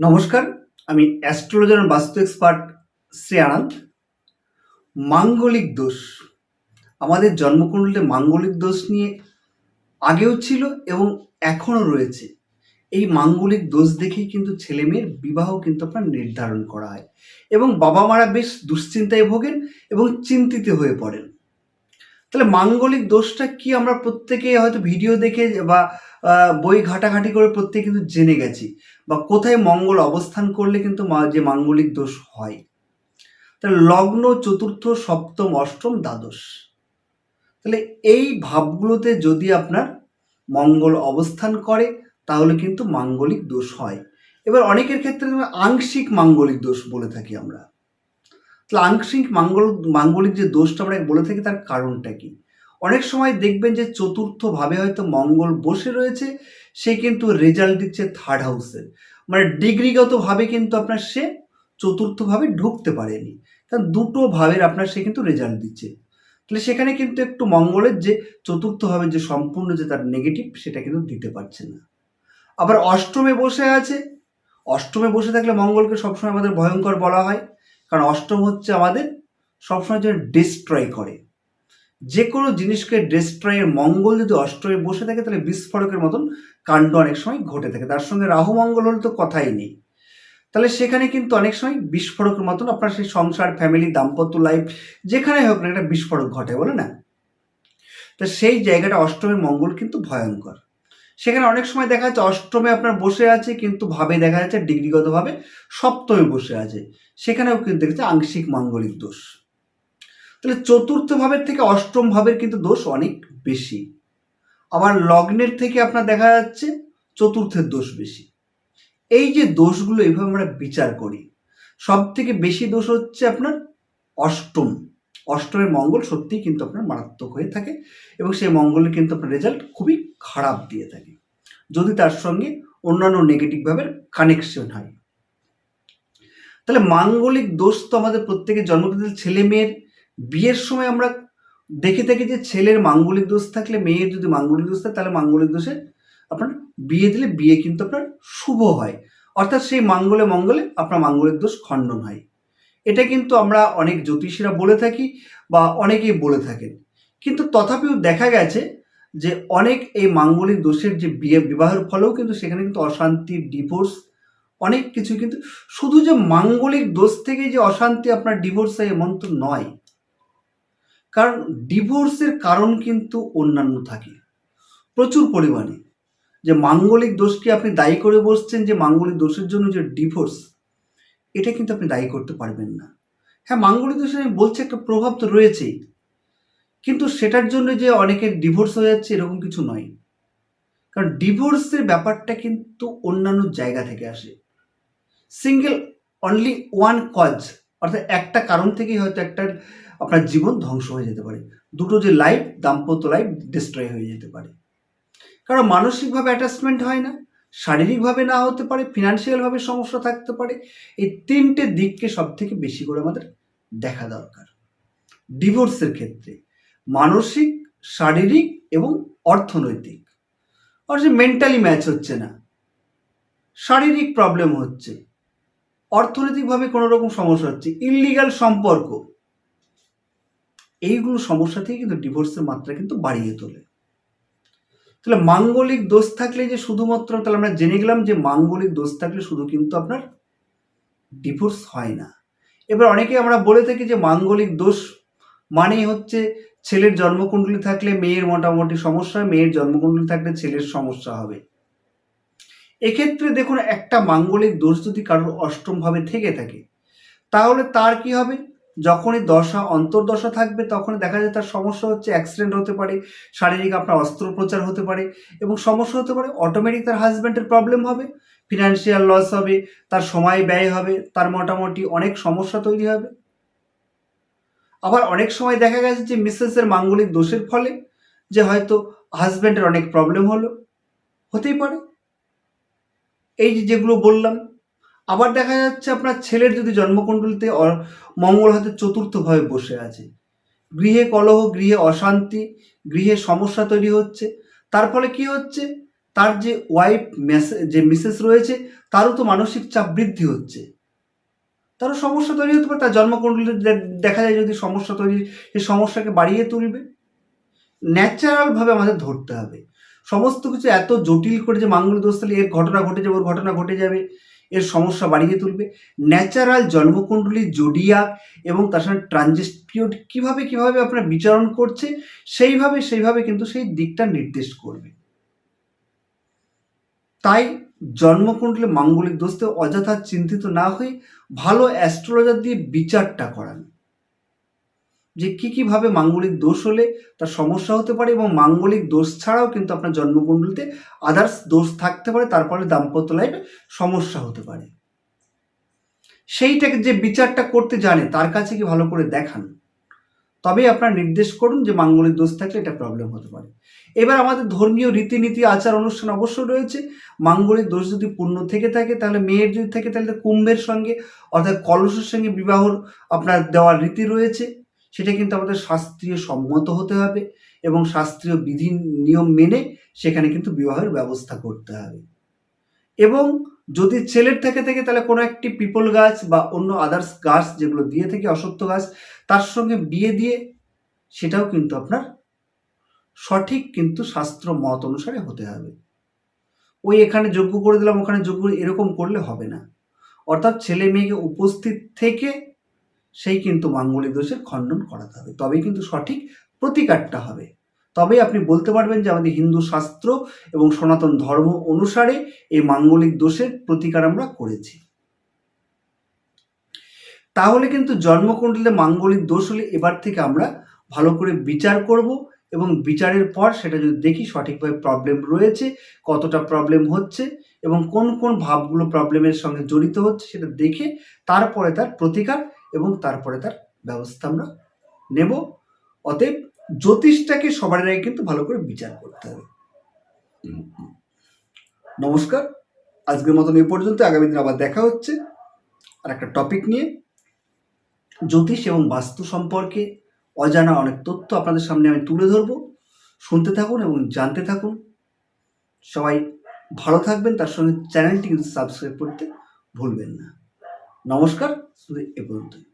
নমস্কার, আমি অ্যাস্ট্রোলজার বাস্তু এক্সপার্ট শ্রী আনন্দ মাঙ্গলিক দোষ। আমাদের জন্মকুণ্ডলে মাঙ্গলিক দোষ নিয়ে আগেও ছিল এবং এখনও রয়েছে। এই মাঙ্গলিক দোষ দেখেই কিন্তু ছেলে মেয়ের বিবাহ কিন্তু আপনার নির্ধারণ করা হয়। এবং বাবা মারা বেশ দুশ্চিন্তায় ভোগেন এবং চিন্তিত হয়ে পড়েন। তাহলে মাঙ্গলিক দোষটা কি আমরা প্রত্যেকে হয়তো ভিডিও দেখে বা বই ঘাটাঘাটি করে প্রত্যেকে কিন্তু জেনে গেছি? বা কোথায় মঙ্গল অবস্থান করলে কিন্তু যে মাঙ্গলিক দোষ হয়? তাহলে লগ্ন, চতুর্থ, সপ্তম, অষ্টম, দ্বাদশ। তাহলে এই ভাবগুলোতে যদি আপনার মঙ্গল অবস্থান করে, তাহলে কিন্তু মাঙ্গলিক দোষ হয়। এবার অনেকের ক্ষেত্রে আংশিক মাঙ্গলিক দোষ বলে থাকি আমরা। আংশিক মাঙ্গল, মাঙ্গলিক যে দোষটা আমরা বলে থাকি তার কারণটা কি? অনেক সময় দেখবেন যে চতুর্থ ভাবে হয়তো মঙ্গল বসে রয়েছে, সে কিন্তু রেজাল্ট দিচ্ছে থার্ড হাউসের মানে ডিগ্রিগতভাবে কিন্তু আপনার সে চতুর্থভাবে ঢুকতে পারেনি। কারণ দুটো ভাবের আপনার সে কিন্তু রেজাল্ট দিচ্ছে। তাহলে সেখানে কিন্তু একটু মঙ্গলের যে চতুর্থভাবে যে সম্পূর্ণ যে তার নেগেটিভ সেটা কিন্তু দিতে পারছে না। আবার অষ্টমে বসে আছে। অষ্টমে বসে থাকলে মঙ্গলকে সবসময় আমাদের ভয়ঙ্কর বলা হয়। কারণ অষ্টম হচ্ছে আমাদের সবসময় যেন ডিস্ট্রয় করে। যে কোনো জিনিসকে ডিস্ট্রয়ের মঙ্গল যদি অষ্টমে বসে থাকে, তাহলে বিস্ফোরকের মতন কাণ্ড অনেক সময় ঘটে থাকে। তার সঙ্গে রাহু মঙ্গল হলে তো কথাই নেই। তাহলে সেখানে কিন্তু অনেক সময় বিস্ফোরকের মতন আপনার সেই সংসার ফ্যামিলি দাম্পত্য লাইফ যেখানে হোক না একটা বিস্ফোরক ঘটে, বলে না? তো সেই জায়গাটা অষ্টমের মঙ্গল কিন্তু ভয়ঙ্কর। সেখানে অনেক সময় দেখা যাচ্ছে অষ্টমে আপনার বসে আছে, কিন্তু ভাবে দেখা যাচ্ছে ডিগ্রিগতভাবে সপ্তমে বসে আছে। সেখানেও কিন্তু দেখছে আংশিক মাঙ্গলিক দোষ। তাহলে চতুর্থ ভাবের থেকে অষ্টম ভাবের কিন্তু দোষ অনেক বেশি। আবার লগ্নের থেকে আপনার দেখা যাচ্ছে চতুর্থের দোষ বেশি। এই যে দোষগুলো এইভাবে আমরা বিচার করি সব থেকে বেশি দোষ হচ্ছে আপনার অষ্টম। অষ্টমের মঙ্গল সত্যিই কিন্তু আপনার মারাত্মক হয়ে থাকে এবং সেই মঙ্গলের কিন্তু আপনার রেজাল্ট খুবই খারাপ দিয়ে থাকে। যদি তার সঙ্গে অন্যান্য নেগেটিভ ভাবের কানেকশন হয়। তাহলে মাঙ্গলিক দোষ তো আমাদের প্রত্যেকের জন্মদিন ছেলে মেয়ের। বিয়ের সময় আমরা দেখে থাকি যে ছেলের মাঙ্গলিক দোষ থাকলে মেয়ের যদি মাঙ্গলিক দোষ থাকে, তাহলে মাঙ্গলিক দোষে আপনার বিয়ে দিলে বিয়ে কিন্তু আপনার শুভ হয়। অর্থাৎ সেই মাঙ্গলে মঙ্গলে আপনার মাঙ্গলিক দোষ খণ্ডন হয়। এটা কিন্তু আমরা অনেক জ্যোতিষীরা বলে থাকি বা অনেকেই বলে থাকেন। কিন্তু তথাপিও দেখা গেছে যে অনেক এই মাঙ্গলিক দোষের যে বিয়ে বিবাহের ফলেও কিন্তু সেখানে কিন্তু অশান্তি ডিভোর্স অনেক কিছু কিন্তু শুধু যে মাঙ্গলিক দোষ থেকে যে অশান্তি আপনার ডিভোর্স হয় এমন তো নয়। কারণ ডিভোর্সের কারণ কিন্তু অন্যান্য থাকে। প্রচুর পরিমাণে। যে মাঙ্গলিক দোষকে আপনি দায়ী করে বসছেন যে মাঙ্গলিক দোষের জন্য যে ডিভোর্স এটা কিন্তু আপনি দায়ী করতে পারবেন না। হ্যাঁ মাঙ্গলিক দোষের আমি বলছি একটা প্রভাব তো রয়েছেই। কিন্তু সেটার জন্য যে অনেকের ডিভোর্স হয়ে যাচ্ছে এরকম কিছু নয়। কারণ ডিভোর্সের ব্যাপারটা কিন্তু অন্যান্য জায়গা থেকে আসে। সিঙ্গেল অনলি ওয়ান কজ অর্থাৎ একটা কারণ থেকেই হয়তো একটা আপনার জীবন ধ্বংস হয়ে যেতে পারে। দুটো যে লাইফ দাম্পত্য লাইফ ডিস্ট্রয় হয়ে যেতে পারে। কারণ মানসিকভাবে অ্যাটাচমেন্ট হয় না, শারীরিকভাবে না হতে পারে ফিনান্সিয়ালভাবে সমস্যা থাকতে পারে, এই তিনটে দিককে সব থেকে বেশি করে আমাদের দেখা দরকার। ডিভোর্সের ক্ষেত্রে। মানসিক, শারীরিক এবং অর্থনৈতিক। অর্থাৎ মেন্টালি ম্যাচ হচ্ছে না। শারীরিক প্রবলেম হচ্ছে। অর্থনৈতিকভাবে কোনো রকম সমস্যা হচ্ছে। ইলিগাল সম্পর্ক। এইগুলো সমস্যা থেকে কিন্তু ডিভোর্সের মাত্রা কিন্তু বাড়িয়ে তোলে। তাহলে মাঙ্গলিক দোষ থাকলে যে শুধুমাত্র, তাহলে আমরা জেনে গেলাম যে মাঙ্গলিক দোষ থাকলে শুধু কিন্তু আপনার ডিভোর্স হয় না। এবার অনেকে আমরা বলে থাকি যে মাঙ্গলিক দোষ মানেই হচ্ছে ছেলের জন্মকুণ্ডলী থাকলে মেয়ের মোটামুটি সমস্যা, মেয়ের জন্মকুণ্ডলী থাকলে ছেলের সমস্যা হবে। এক্ষেত্রে দেখুন, একটা মাঙ্গলিক দোষ যদি কারোর অষ্টমভাবে থেকে থাকে, তাহলে তার কি হবে? যখনই দশা, অন্তর্দশা থাকবে তখনই দেখা যায় তার সমস্যা হচ্ছে অ্যাক্সিডেন্ট হতে পারে, শারীরিক আপনার অস্ত্রোপচার হতে পারে এবং সমস্যা হতে পারে অটোমেটিক তার হাজব্যান্ডের প্রবলেম হবে ফিনান্সিয়াল লস হবে, তার সময় ব্যয় হবে, তার মোটামুটি অনেক সমস্যা তৈরি হবে। আবার অনেক সময় দেখা গেছে যে মিসেসের মাঙ্গলিক দোষের ফলে যে হয়তো হাজব্যান্ডের অনেক প্রবলেম হলো, হতেই পারে। এই যে যেগুলো বললাম, আবার দেখা যাচ্ছে আপনার ছেলের যদি জন্মকুণ্ডলিতে মঙ্গল হয়তো চতুর্থভাবে বসে আছে। গৃহে কলহ, গৃহে অশান্তি, গৃহে সমস্যা তৈরি হচ্ছে। তার ফলে কি হচ্ছে? তার যে ওয়াইফ মেসে, যে মিসেস রয়েছে, তারও তো মানসিক চাপ বৃদ্ধি হচ্ছে। তারও সমস্যা তৈরি হতে পারে, তার জন্মকুণ্ডলীতে দে- দেখা যায় যদি সমস্যা তৈরি সেই সমস্যাকে বাড়িয়ে তুলবে। ন্যাচারালভাবে আমাদের ধরতে হবে। সমস্ত কিছু এত জটিল করে যে মাঙ্গলিক দোষ তাহলে এর ঘটনা ঘটে যাবে, ওর ঘটনা ঘটে যাবে, এর সমস্যা বাড়িয়ে তুলবে। ন্যাচারাল জন্মকুণ্ডলী জোডিয়াক এবং তার সঙ্গে ট্রানজিস্ট পিরিয়ড কীভাবে কীভাবে আপনার বিচারণ করছে, সেইভাবে সেইভাবে কিন্তু সেই দিকটা নির্দেশ করবে। তাই জন্মকুণ্ডলে মাঙ্গলিক দোষতে অযথা চিন্তিত না হয়ে ভালো অ্যাস্ট্রোলজার দিয়ে বিচারটা করান। যে কী কীভাবে মাঙ্গলিক দোষ হলে তার সমস্যা হতে পারে এবং মাঙ্গলিক দোষ ছাড়াও কিন্তু আপনার জন্মকুণ্ডলিতে আদার্স দোষ থাকতে পারে, তার ফলে দাম্পত্য লাইফে সমস্যা হতে পারে। সেইটাকে যে বিচারটা করতে জানে, তার কাছে কি ভালো করে দেখান? তবেই আপনার নির্দেশ করুন যে মাঙ্গলিক দোষ থাকলে এটা প্রবলেম হতে পারে। এবার আমাদের ধর্মীয় রীতিনীতি, আচার, অনুষ্ঠান অবশ্য রয়েছে। মাঙ্গলিক দোষ যদি পূর্ণ থেকে থাকে, তাহলে মেয়ের যদি থাকে, তাহলে কুম্ভের সঙ্গে, অর্থাৎ কলসের সঙ্গে বিবাহর আপনার দেওয়ার রীতি রয়েছে। সেটা কিন্তু আমাদের শাস্ত্রীয় সম্মত হতে হবে এবং শাস্ত্রীয় বিধি, নিয়ম মেনে সেখানে কিন্তু বিবাহের ব্যবস্থা করতে হবে। এবং যদি ছেলের থেকে থেকে, তাহলে কোনো একটি পিপল গাছ বা অন্য আদার্স গাছ যেগুলো দিয়ে থেকে, অসত্য গাছ তার সঙ্গে বিয়ে দিয়ে সেটাও কিন্তু আপনার সঠিক কিন্তু শাস্ত্র মত অনুসারে হতে হবে। ওই এখানে যোগ্য করে দিলাম, ওখানে যোগ্য এরকম করলে হবে না। অর্থাৎ ছেলে মেয়েকে উপস্থিত থেকে সেই কিন্তু মাঙ্গলিক দোষের খণ্ডন করাতে হবে। তবেই কিন্তু সঠিক প্রতিকারটা হবে। তবেই আপনি বলতে পারবেন যে আমাদের হিন্দু শাস্ত্র এবং সনাতন ধর্ম অনুসারে এই মাঙ্গলিক দোষের প্রতিকার আমরা করেছি। তাহলে কিন্তু জন্মকুণ্ডলে মাঙ্গলিক দোষ হলে এবার থেকে আমরা ভালো করে বিচার করব এবং বিচারের পর সেটা যদি দেখি সঠিকভাবে প্রবলেম রয়েছে, কতটা প্রবলেম হচ্ছে এবং কোন কোন ভাবগুলো প্রবলেমের সঙ্গে জড়িত হচ্ছে সেটা দেখে তারপরে তার প্রতিকার এবং তারপরে তার ব্যবস্থা আমরা নেব। অতএব জ্যোতিষটাকে সবার আগে কিন্তু ভালো করে বিচার করতে হবে। নমস্কার। আজকের মতন এ পর্যন্ত। আগামী দিন আবার দেখা হচ্ছে। আর একটা টপিক নিয়ে জ্যোতিষ এবং বাস্তু সম্পর্কে অজানা অনেক তথ্য আপনাদের সামনে আমি তুলে ধরবো। শুনতে থাকুন এবং জানতে থাকুন। সবাই ভালো থাকবেন, তার সঙ্গে চ্যানেলটি কিন্তু সাবস্ক্রাইব করতে ভুলবেন না। নমস্কার, শুধু এ পর্যন্তই।